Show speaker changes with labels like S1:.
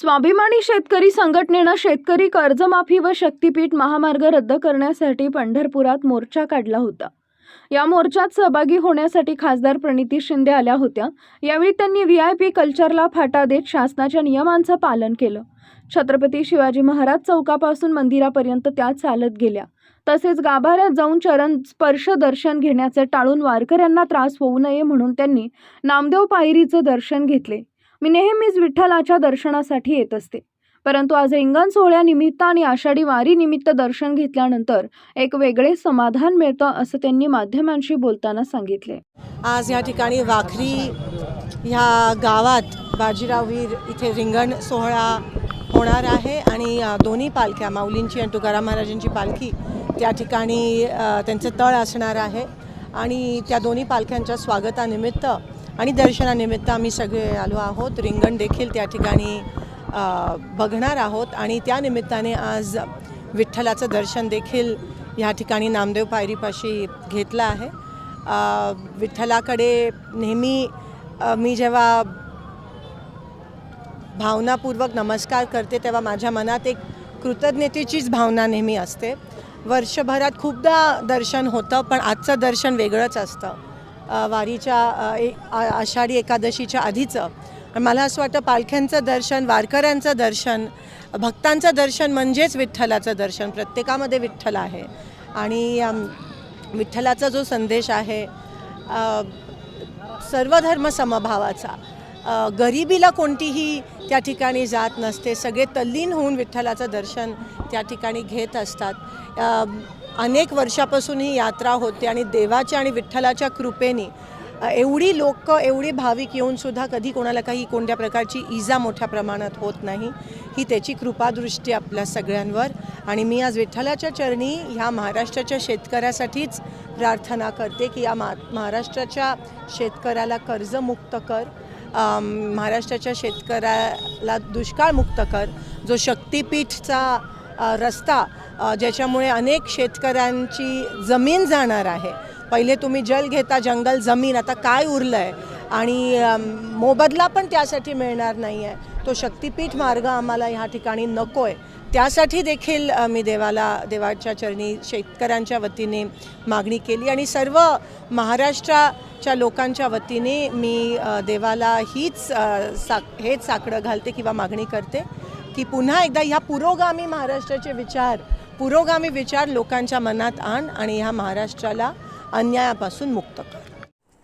S1: स्वाभिमानी शेतकरी संघटनेनं शेतकरी कर्जमाफी व शक्तीपीठ महामार्ग रद्द करण्यासाठी पंढरपुरात मोर्चा काढला होता. या मोर्चात सहभागी होण्यासाठी खासदार प्रणिती शिंदे आल्या होत्या. यावेळी त्यांनी व्ही आय पी कल्चरला फाटा देत शासनाच्या नियमांचं पालन केलं. छत्रपती शिवाजी महाराज चौकापासून मंदिरापर्यंत त्या चालत गेल्या. तसेच गाभाऱ्यात जाऊन चरण स्पर्श दर्शन घेण्याचे टाळून वारकऱ्यांना त्रास होऊ नये म्हणून त्यांनी नामदेव पायरीचं दर्शन घेतले. मी नेहमीच विठ्ठलाच्या दर्शनासाठी येत असते. परंतु आज रिंगण सोहळ्यानिमित्त आणि आषाढी वारी निमित्त दर्शन घेतल्यानंतर एक वेगळे समाधान मिळतं असं त्यांनी माध्यमांशी बोलताना सांगितले.
S2: आज या ठिकाणी वाखरी ह्या गावात बाजीराववीर इथे रिंगण सोहळा होणार आहे आणि दोन्ही पालख्या माऊलींची आणि तुकाराम महाराजांची पालखी त्या ठिकाणी त्यांचे त्यांचं तळ असणार आहे. आणि त्या दोन्ही पालख्यांच्या स्वागतानिमित्त आणि दर्शनानिमित्त आम्ही सगळे आलो आहोत. रिंगण देखील त्या ठिकाणी बघणार आहोत. आणि त्यानिमित्ताने आज विठ्ठलाचं दर्शन देखील ह्या ठिकाणी नामदेव पायरीपाशी घेतलं आहे. विठ्ठलाकडे नेहमी मी जेव्हा भावनापूर्वक नमस्कार करते तेव्हा माझ्या मनात एक कृतज्ञतेचीच भावना नेहमी असते. वर्षभरात खूपदा दर्शन होतं पण आजचं दर्शन वेगळंच असतं. वारीच्या ए- आ- आषाढी एकादशीच्या आधीचं. मला असं वाटतं पालख्यांचं दर्शन वारकऱ्यांचं दर्शन भक्तांचं दर्शन म्हणजेच विठ्ठलाचं दर्शन. प्रत्येकामध्ये विठ्ठल आहे. आणि विठ्ठलाचा जो संदेश आहे सर्व सर्वधर्म समभावाचा. गरिबीला कोणतीही त्या ठिकाणी जात नसते. सगळे तल्लीन होऊन विठ्ठलाचं दर्शन त्या ठिकाणी घेत असतात. अनेक वर्षापासून ही यात्रा होते आणि देवाच्या आणि विठ्ठलाच्या कृपेने एवढी लोक एवढी भाविक येऊनसुद्धा कधी कोणाला काही कोणत्या प्रकारची इजा मोठ्या प्रमाणात होत नाही. ही त्याची कृपादृष्टी आपल्या सगळ्यांवर. आणि मी आज विठ्ठलाच्या चरणी ह्या महाराष्ट्राच्या शेतकऱ्यासाठीच प्रार्थना करते की या मा महाराष्ट्राच्या शेतकऱ्याला कर्जमुक्त कर. महाराष्ट्राच्या शेतकऱ्याला दुष्काळमुक्त कर जो शक्तीपीठचा रस्ता ज्याच्यामुळे अनेक शेतकऱ्यांची जमीन जाणार आहे. पहिले तुम्ही जल घेता जंगल जमीन आता काय उरलं आहे आणि मोबदला पण त्यासाठी मिळणार नाही आहे तो शक्तिपीठ मार्ग आम्हाला ह्या ठिकाणी नको आहे त्यासाठी देखील मी देवाला देवाच्या चरणी शेतकऱ्यांच्या वतीने मागणी केली आणि सर्व महाराष्ट्राच्या लोकांच्या वतीने मी देवाला हीच साक हेच साकडं घालते किंवा मागणी करते की पुन्हा एकदा ह्या पुरोगामी महाराष्ट्राचे विचार पुरोगामी विचार लोकांच्या मनात आण आणि ह्या महाराष्ट्राला अन्यायापासून मुक्त कर.